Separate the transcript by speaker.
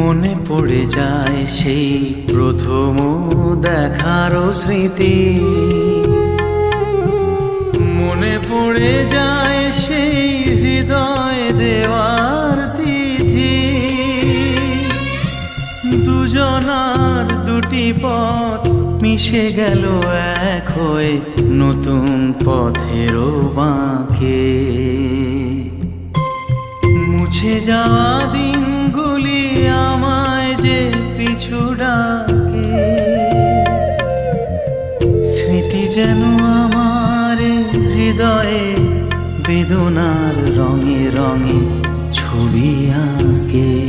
Speaker 1: মনে পড়ে যায় সেই প্রথম দেখারও স্মৃতি। মনে পড়ে যায় সেই হৃদয় দেওয়ার তিথি। দুজনার দুটি পথ মিশে গেল এক হয়ে নতুন পথেরও বাঁকে। মুছে যাওয়া দিনগুলি স্মৃতি যেন আমার হৃদয়ে বেদনার রঙে রঙে ছবি আঁকে।